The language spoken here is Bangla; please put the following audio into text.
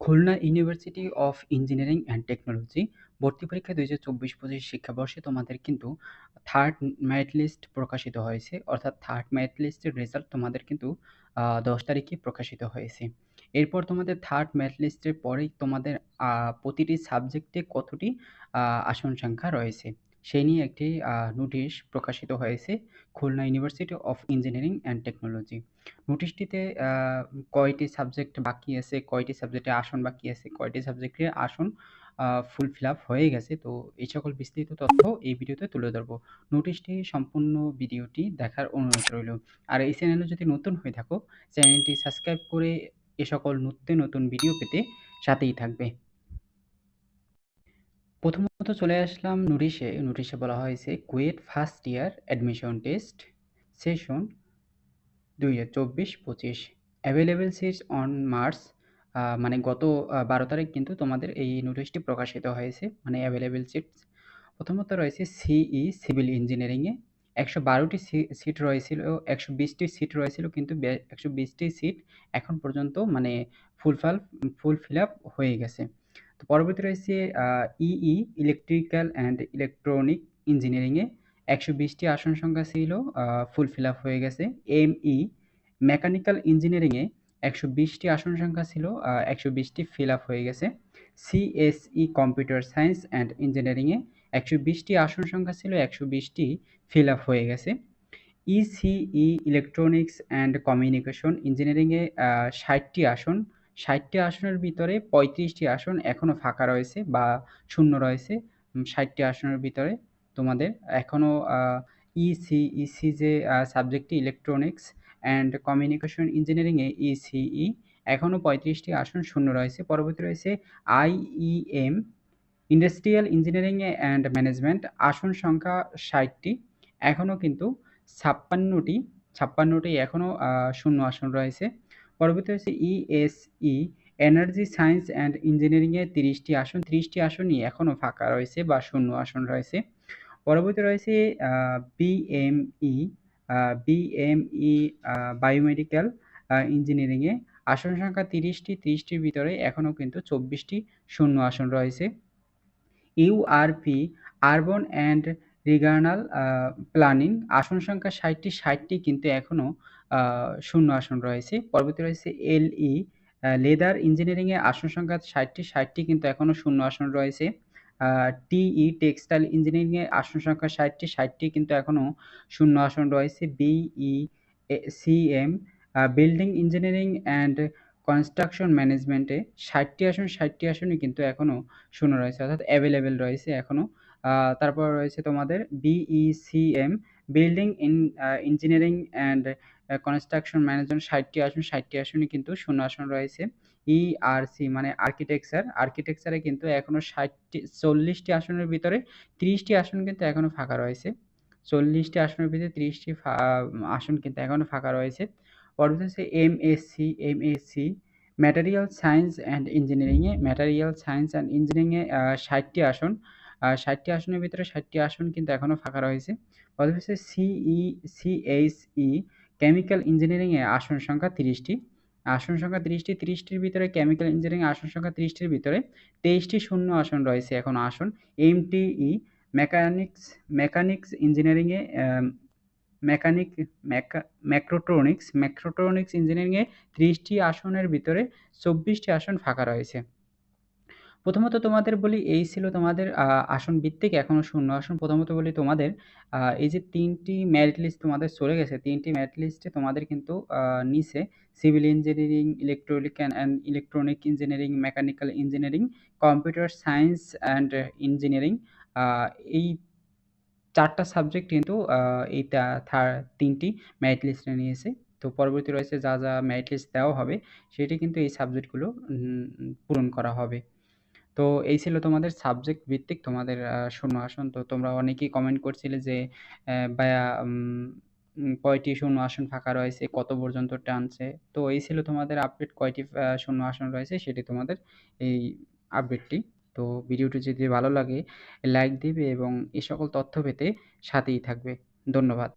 Khulna university of engineering and technology ভর্তি পরীক্ষা দুই হাজার চব্বিশ পঁচিশ শিক্ষাবর্ষে তোমাদের কিন্তু থার্ড মেরিট লিস্ট প্রকাশিত হয়েছে। অর্থাৎ থার্ড মেরিট লিস্টের রেজাল্ট তোমাদের কিন্তু দশ তারিখে প্রকাশিত হয়েছে। এরপর তোমাদের থার্ড মেরিট লিস্টের পরেই তোমাদের প্রতিটি সাবজেক্টে কতটি আসন সংখ্যা রয়েছে। সেই নিয়ে একটি নোটিশ প্রকাশিত হয়েছে Khulna university of engineering and technology নোটিশটিতে কয়টি সাবজেক্ট বাকি আছে, কয়টি সাবজেক্টে আসন বাকি আছে, কয়টি সাবজেক্টের আসন ফুল ফিল আপ হয়ে গেছে। তো এই সকল বিস্তৃত তথ্য এই ভিডিওতে তুলে ধরবো। নোটিশটি সম্পূর্ণ ভিডিওটি দেখার অনুরোধ রইল। আর এই চ্যানেলে যদি নতুন হয়ে থাকো, চ্যানেলটি সাবস্ক্রাইব করে এ সকল নতুন নতুন ভিডিও পেতে সাথেই থাকবে। প্রথমত চলে আসলাম নোটিশে নোটিশে বলা হয়েছে KUET first year admission test session দুই হাজার চব্বিশ পঁচিশ। অ্যাভেলেবেল সিটস অন মার্চ মানে গত বারো তারিখ কিন্তু তোমাদের এই নোটিশটি প্রকাশিত হয়েছে। মানে অ্যাভেলেবেল সিটস প্রথমত রয়েছে সিই সিভিল ইঞ্জিনিয়ারিংয়ে একশো বারোটি সিট রয়েছিল, একশো বিশটি সিট রয়েছিল কিন্তু একশো বিশটি সিট এখন পর্যন্ত মানে ফুলফাল ফুল ফিল আপ হয়ে গেছে। তো পরবর্তী রয়েছে ইই ইলেকট্রিক্যাল অ্যান্ড ইলেকট্রনিক ইঞ্জিনিয়ারিংয়ে একশো বিশটি আসন সংখ্যা ছিল ফুল ফিল আপ হয়ে গেছে। এম ই মেকানিক্যাল ইঞ্জিনিয়ারিংয়ে একশো বিশটি আসন সংখ্যা ছিল একশো বিশটি ফিল আপ হয়ে গেছে। সিএসই কম্পিউটার সায়েন্স অ্যান্ড ইঞ্জিনিয়ারিংয়ে একশো বিশটি আসন সংখ্যা ছিল, একশো বিশটি ফিল আপ হয়ে গেছে। ইসিই ইলেকট্রনিক্স অ্যান্ড কমিউনিকেশন ইঞ্জিনিয়ারিংয়ে ষাটটি আসন ষাটটি আসনের ভিতরে পঁয়ত্রিশটি আসন এখনও ফাঁকা রয়েছে বা শূন্য রয়েছে। ষাটটি আসনের ভিতরে তোমাদের এখনও ইসি ইসি যে সাবজেক্টটি ইলেকট্রনিক্স অ্যান্ড কমিউনিকেশন ইঞ্জিনিয়ারিংয়ে ইসিই এখনও পঁয়ত্রিশটি আসন শূন্য রয়েছে। পরবর্তী রয়েছে IEM industrial engineering and management আসন সংখ্যা ষাটটি। এখনও কিন্তু ছাপ্পান্নটি ছাপ্পান্নটি এখনও শূন্য আসন রয়েছে। পরবর্তী হচ্ছে ইএসই এনার্জি সায়েন্স অ্যান্ড ইঞ্জিনিয়ারিংয়ে তিরিশটি আসন, তিরিশটি আসনই এখনও ফাঁকা রয়েছে বা শূন্য আসন রয়েছে। পরবর্তী রয়েছে বিএমই বিএমই বায়োমেডিক্যাল ইঞ্জিনিয়ারিংয়ে আসন সংখ্যা তিরিশটি, তিরিশটির ভিতরে এখনও কিন্তু চব্বিশটি শূন্য আসন রয়েছে। URP urban and regional planning আসন সংখ্যা ষাটটি ষাটটি কিন্তু এখনও শূন্য আসন রয়েছে। পরবর্তী রয়েছে এলই। লেদার ইঞ্জিনিয়ারিংয়ে আসন সংখ্যা ষাটটি ষাটটি কিন্তু এখনও শূন্য আসন রয়েছে। টিই টেক্সটাইল ইঞ্জিনিয়ারিংয়ে আসন সংখ্যা ষাটটি ষাটটি কিন্তু এখনও শূন্য আসন রয়েছে। BE CM building engineering and construction ম্যানেজমেন্টে ষাটটি আসন, ষাটটি আসনই কিন্তু এখনও শূন্য রয়েছে, অর্থাৎ অ্যাভেলেবেল রয়েছে এখনও তারপর রয়েছে তোমাদের BECM building in engineering and construction management ষাটটি আসন, ষাটটি আসনই কিন্তু শূন্য আসন রয়েছে। ইআরসি মানে আর্কিটেকচার আর্কিটেকচারে কিন্তু এখনও ষাটটি, চল্লিশটি আসনের ভিতরে তিরিশটি আসন কিন্তু এখনও ফাঁকা রয়েছে। চল্লিশটি আসনের ভিতরে তিরিশটি আসন কিন্তু এখনও ফাঁকা রয়েছে। পরবর্তী হচ্ছে MSc MSc material science and ইঞ্জিনিয়ারিংয়ে ম্যাটেরিয়াল সায়েন্স অ্যান্ড ইঞ্জিনিয়ারিংয়ে ষাটটি আসন ষাটটি আসনের ভিতরে ষাটটি আসন কিন্তু এখনও ফাঁকা রয়েছে। পরবর্তী হচ্ছে সিই সিএইচই কেমিক্যাল ইঞ্জিনিয়ারিংয়ে আসন সংখ্যা তিরিশটি। আসন সংখ্যা তিরিশটি, তিরিশটির ভিতরে কেমিক্যাল ইঞ্জিনিয়ারিং আসন সংখ্যা তিরিশটির ভিতরে তেইশটি শূন্য আসন রয়েছে এখন আসন। এমটিই মেকানিক্স মেকানিক্স ইঞ্জিনিয়ারিংয়ে মেকানিক ম্যাক্রোট্রনিক্স ম্যাক্রোট্রনিক্স ইঞ্জিনিয়ারিংয়ে ত্রিশটি আসনের ভিতরে চব্বিশটি আসন ফাঁকা রয়েছে। প্রথমত তোমাদের বলি এই ছিল তোমাদের আসন ভিত্তিক এখনও শূন্য আসন। প্রথমত বলি তোমাদের এই যে তিনটি ম্যারিট লিস্ট তোমাদের চলে গেছে, তিনটি ম্যারিট লিস্টে তোমাদের কিন্তু নিচে civil engineering electronic and electronic engineering mechanical engineering computer science and engineering এই চারটা সাবজেক্ট কিন্তু এই তিনটি ম্যারিট লিস্টে নিয়েছে। তো পরবর্তী রয়েছে যা যা ম্যারিট লিস্ট দেওয়া হবে, সেটি কিন্তু এই সাবজেক্টগুলো পূরণ করা হবে। তো এই ছিল তোমাদের সাবজেক্ট ভিত্তিক তোমাদের শূন্য আসন তো তোমরা অনেকেই কমেন্ট করছিলে যে ভাইয়া কয়টি শূন্য আসন ফাঁকা রয়েছে, কত পর্যন্ত টানছে? তো এই ছিল তোমাদের আপডেট কয়টি শূন্য আসন রয়েছে সেটি তোমাদের এই আপডেটটি তো ভিডিওটি যদি ভালো লাগে লাইক দিবে এবং এই সকল তথ্য পেতে সাথেই থাকবে। ধন্যবাদ।